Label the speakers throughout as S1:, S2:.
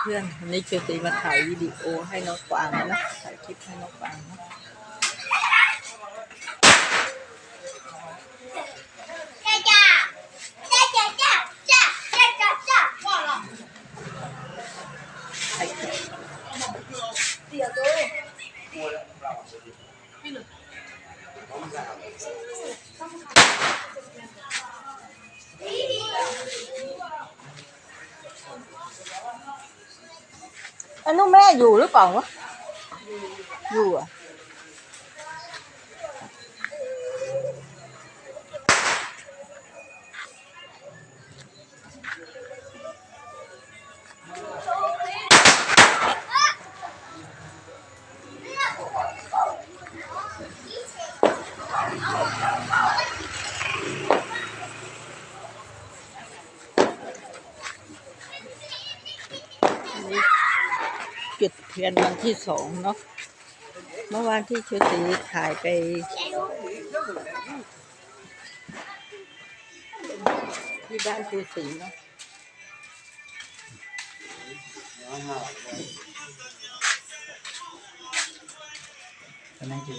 S1: เพื่อนๆวันนี้เจอตีมาถ่ายวิดีโอให้น้องกวางนะถ่ายคลิปให้น้องกวางนะ อันนู้นแม่อยู่หรือเปล่าวะอยู่อะนี่ จุดเทียนวันที่สองเนาะเมื่อวานที่เชอสีถ่ายไปที่บ้านชูศรีเนาะ
S2: cái này chị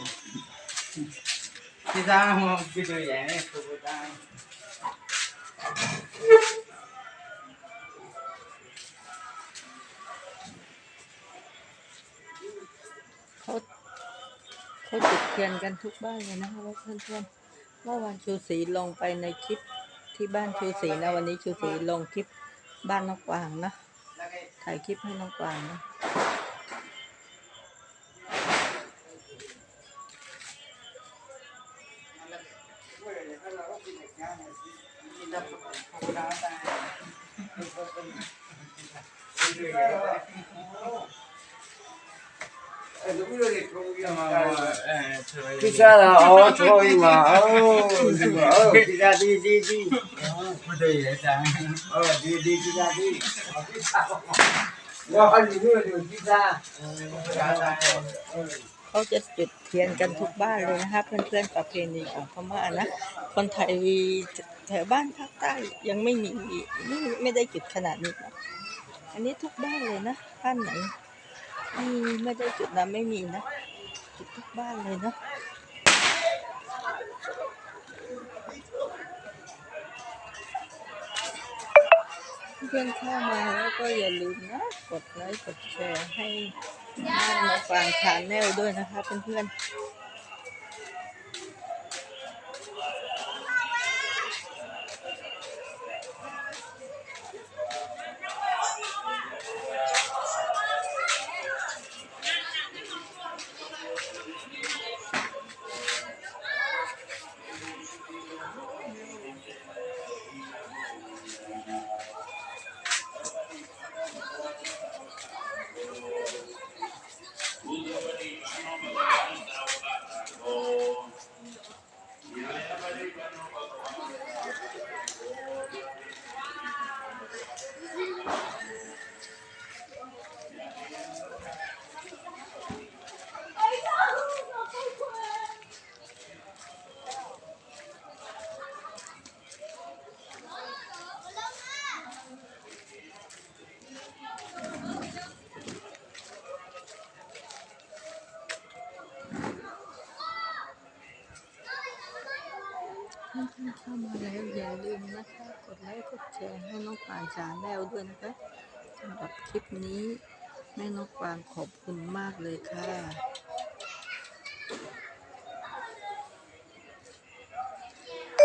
S2: chị ra không chị tôi vậy này tôi vừa ra
S1: เขา เขาจุดเทียนกันทุกบ้านเลยนะคะว่าเพื่อนๆเมื่อวานชูศรีลงไปในคลิปที่บ้านชูศรีนะวันนี้ชูศรีลงคลิปบ้านน้องกวางนะถ่ายคลิปให้น้องกวางนะ
S2: Pizza là ô thôi mà ô ô pizza đi đi đi có đây vậy cha ờ đi đi pizza đi pizza Wow, đi nữa được pizza. Ờ,
S1: เขาจะจุดเทียนกันทุกบ้านเลยนะคะเพื่อนๆประเพณีของพม่านะ คนไทยแถวบ้านภาคใต้ยังไม่มีไม่ไม่ได้จุดขนาดนี้นะอันนี้ทุกบ้านเลยนะบ้านไหน ไม่ไม่ได้จุดนะไม่มีนะ จุดทุกบ้านเลยนะเพื่อนเข้ามาแล้วก็อย่าลืมนะ กดไลค์กดแชร์ให้บ้านมาฟังชาแนลด้วยนะคะเพื่อนๆ ท่านเข้ามาแล้วอย่าลืมนะคะกดไลค์กดแชร์ให้น้องป่าจ๋าแล้วด้วยนะคะสำหรับคลิปนี้แม่น้องกวางขอบคุณมากเลยค่ะ